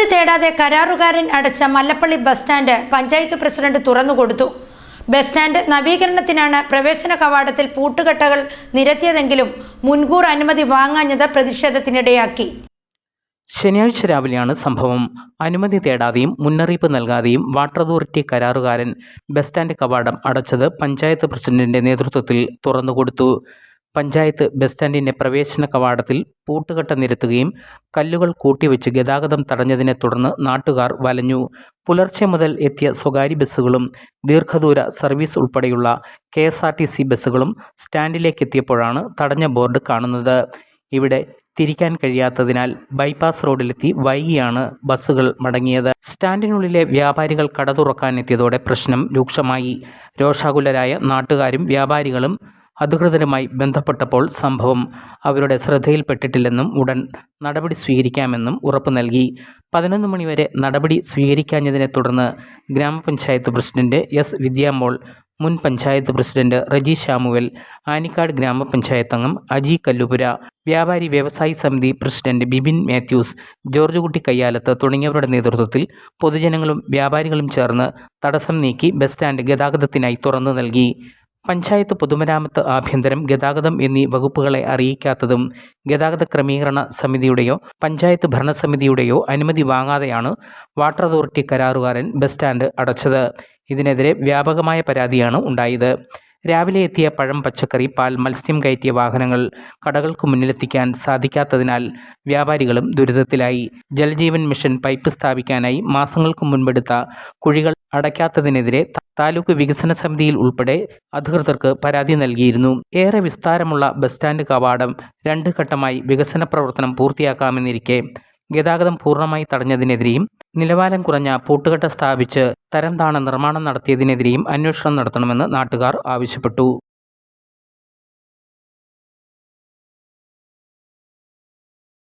അനുമതി തേടാതെ കരാറുകാരൻ അടച്ച Mallappally bus stand panchayat president തുറന്നുകൊടുത്തു bus stand നവീകരണത്തിനാണ് പ്രവേശന കവാടത്തിൽ പൂട്ടുകെട്ടകൾ നിരത്തിയതെങ്കിലും മുൻകൂർ അനുമതി വാങ്ങാഞ്ഞത് പ്രതിഷേധത്തിനിടയാക്കി. ശനിയാഴ്ച രാവിലെയാണ് സംഭവം. അനുമതി തേടാതെയും മുന്നറിയിപ്പ് നൽകാതെയും വാട്ടർ അതോറിറ്റി കരാറുകാരൻ ബസ് സ്റ്റാൻഡ് കവാടം അടച്ചത് പഞ്ചായത്ത് പ്രസിഡന്റിന്റെ നേതൃത്വത്തിൽ തുറന്നുകൊടുത്തു പഞ്ചായത്ത് ബസ് സ്റ്റാൻഡിന്റെ പ്രവേശന കവാടത്തിൽ പൂട്ടുകെട്ട നിരത്തുകയും കല്ലുകൾ കൂട്ടിവെച്ച് ഗതാഗതം തടഞ്ഞതിനെ തുടർന്ന് നാട്ടുകാർ വലഞ്ഞു. പുലർച്ചെ മുതൽ എത്തിയ സ്വകാര്യ ബസ്സുകളും ദീർഘദൂര സർവീസ് ഉൾപ്പെടെയുള്ള K S R T C ബസ്സുകളും സ്റ്റാൻഡിലേക്ക് എത്തിയപ്പോഴാണ് തടഞ്ഞ ബോർഡ് കാണുന്നത്. ഇവിടെ തിരിക്കാൻ കഴിയാത്തതിനാൽ ബൈപ്പാസ് റോഡിലെത്തി വൈകിയാണ് ബസ്സുകൾ മടങ്ങിയത്. സ്റ്റാൻഡിനുള്ളിലെ വ്യാപാരികൾ കട തുറക്കാനെത്തിയതോടെ പ്രശ്നം രൂക്ഷമായി. രോഷാകുലരായ നാട്ടുകാരും വ്യാപാരികളും അധികൃതരുമായി ബന്ധപ്പെട്ടപ്പോൾ സംഭവം അവരുടെ ശ്രദ്ധയിൽപ്പെട്ടിട്ടില്ലെന്നും ഉടൻ നടപടി സ്വീകരിക്കാമെന്നും ഉറപ്പ് നൽകി. പതിനൊന്ന് മണിവരെ നടപടി സ്വീകരിക്കാഞ്ഞതിനെ തുടർന്ന് ഗ്രാമപഞ്ചായത്ത് പ്രസിഡന്റ് എസ് വിദ്യാമോൾ മുൻ പഞ്ചായത്ത് പ്രസിഡന്റ് റജി ശാമുവൽ ആനിക്കാട് ഗ്രാമപഞ്ചായത്ത് അംഗം അജി കല്ലുപുര വ്യാപാരി വ്യവസായി സമിതി പ്രസിഡന്റ് ബിബിൻ മാത്യൂസ് ജോർജ് കുട്ടി കയ്യാലത്ത് തുടങ്ങിയവരുടെ നേതൃത്വത്തിൽ പൊതുജനങ്ങളും വ്യാപാരികളും ചേർന്ന് തടസ്സം നീക്കി ബസ് സ്റ്റാൻഡ് ഗതാഗതത്തിനായി തുറന്നു നൽകി. പഞ്ചായത്ത് പൊതുമരാമത്ത് ആഭ്യന്തരം ഗതാഗതം എന്നീ വകുപ്പുകളെ അറിയിക്കാത്തതും ഗതാഗത ക്രമീകരണ സമിതിയുടെയോ പഞ്ചായത്ത് ഭരണസമിതിയുടെയോ അനുമതി വാങ്ങാതെയാണ് വാട്ടർ അതോറിറ്റി കരാറുകാരൻ ബസ് സ്റ്റാൻഡ് അടച്ചത്. ഇതിനെതിരെ വ്യാപകമായ പരാതിയാണ് ഉണ്ടായത്. രാവിലെ എത്തിയ പഴം പച്ചക്കറി പാൽ മത്സ്യം കയറ്റിയ വാഹനങ്ങൾ കടകൾക്ക് മുന്നിലെത്തിക്കാൻ സാധിക്കാത്തതിനാൽ വ്യാപാരികളും ദുരിതത്തിലായി. ജലജീവൻ മിഷൻ പൈപ്പ് സ്ഥാപിക്കാനായി മാസങ്ങൾക്ക് മുൻപെടുത്ത കുഴികൾ അടയ്ക്കാത്തതിനെതിരെ താലൂക്ക് വികസന സമിതിയിൽ ഉൾപ്പെടെ അധികൃതർക്ക് പരാതി നൽകിയിരുന്നു. ഏറെ വിസ്താരമുള്ള ബസ് സ്റ്റാൻഡ് കവാടം രണ്ട് ഘട്ടമായി വികസന പ്രവർത്തനം പൂർത്തിയാക്കാമെന്നിരിക്കെ ഗതാഗതം പൂർണമായി തടഞ്ഞതിനെതിരെയും നിലവാരം കുറഞ്ഞ പൂട്ടുകെട്ട സ്ഥാപിച്ച് തരംതാണ നിർമ്മാണം നടത്തിയതിനെതിരെയും അന്വേഷണം നടത്തണമെന്ന് നാട്ടുകാർ ആവശ്യപ്പെട്ടു.